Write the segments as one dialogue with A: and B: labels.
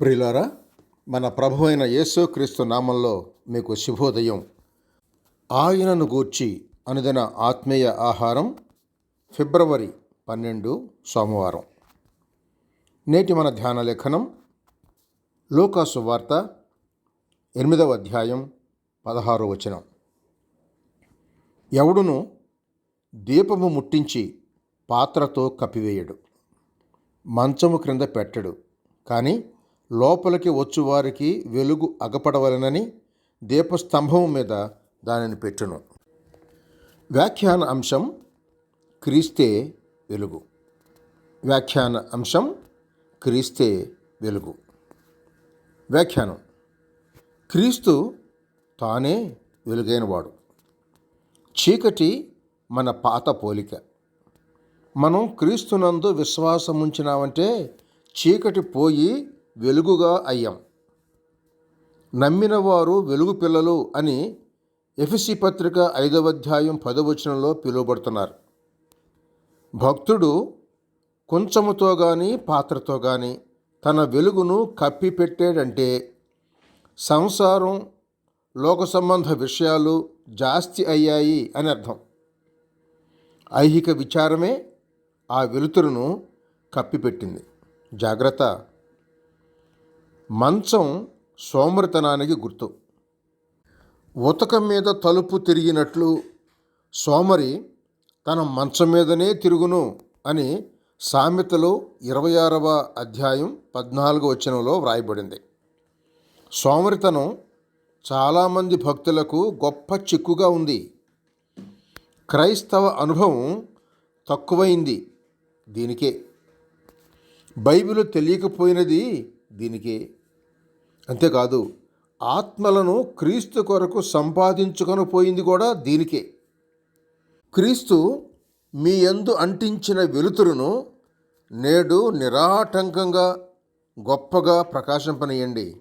A: ప్రిలారా మన ప్రభు అయిన యేసుక్రీస్తు నామంలో మీకు శుభోదయం. ఆయనను గూర్చి అనుదిన ఆత్మీయ ఆహారం ఫిబ్రవరి పన్నెండు సోమవారం. నేటి మన ధ్యాన లేఖనం లోకాసు వార్త ఎనిమిదవ అధ్యాయం పదహారో వచనం. ఎవడును దీపము ముట్టించి పాత్రతో కప్పివేయడు మంచము క్రింద పెట్టడు కానీ లోపలికి వచ్చువారికి వెలుగు అగపడవలనని దీపస్తంభం మీద దానిని పెట్టును. వ్యాఖ్యాన అంశం క్రీస్తే వెలుగు. వ్యాఖ్యాన అంశం క్రీస్తే వెలుగు. వ్యాఖ్యానం. క్రీస్తు తానే వెలుగైనవాడు. చీకటి మన పాత పోలిక. మనం క్రీస్తునందు విశ్వాసముంచినామంటే చీకటి పోయి వెలుగుగా అయ్యాం. నమ్మిన వారు వెలుగు పిల్లలు అని ఎఫ్సి పత్రిక ఐదవ అధ్యాయం పదవచనంలో పిలువబడుతున్నారు. భక్తుడు కొంచెముతో కానీ పాత్రతో కానీ తన వెలుగును కప్పిపెట్టాడంటే సంసారం లోక సంబంధ విషయాలు జాస్తి అయ్యాయి అని అర్థం. ఐహిక విచారమే ఆ వెలుతురును కప్పిపెట్టింది. జాగ్రత్త. మంచం సోమరితనానికి గుర్తు. ఉతక మీద తలుపు తిరిగినట్లు సోమరి తన మంచం మీదనే తిరుగును అని సామెతలో ఇరవై ఆరవ అధ్యాయం పద్నాలుగు వచనంలో వ్రాయబడింది. సోమరితనం చాలామంది భక్తులకు గొప్ప చిక్కుగా ఉంది. క్రైస్తవ అనుభవం తక్కువైంది దీనికే. బైబిల్ తెలియకపోయినది దీనికే. అంతేకాదు ఆత్మలను క్రీస్తు కొరకు సంపాదించుకొని పోయింది కూడా దీనికే. క్రీస్తు మీ యందు అంటించిన వెలుతురును నేడు నిరాటంకంగా గొప్పగా ప్రకాశింపనీయండి.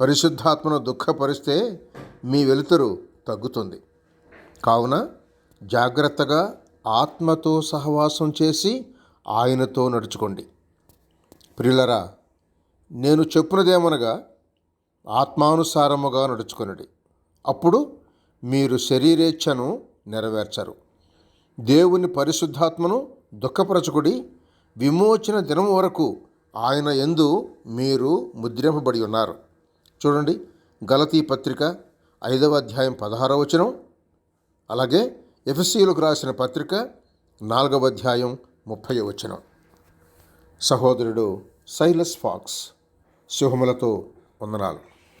A: పరిశుద్ధాత్మను దుఃఖపరిస్తే మీ వెలుతురు తగ్గుతుంది. కావున జాగ్రత్తగా ఆత్మతో సహవాసం చేసి ఆయనతో నడుచుకోండి. ప్రియులరా నేను చెప్పునదేమనగా ఆత్మానుసారముగా నడుచుకునడి. అప్పుడు మీరు శరీరేచ్ఛను నెరవేర్చరు. దేవుని పరిశుద్ధాత్మను దుఃఖపరచుకుడి విమోచన దినం వరకు ఆయన ఎందు మీరు ముద్రింపబడి ఉన్నారు. చూడండి గలతీ పత్రిక ఐదవ అధ్యాయం పదహారవ వచనం. అలాగే ఎఫ్సీలకు రాసిన పత్రిక నాలుగవ అధ్యాయం ముప్పై వచనం. సహోదరుడు సైలస్ ఫాక్స్ శుభములతో వందనాలు.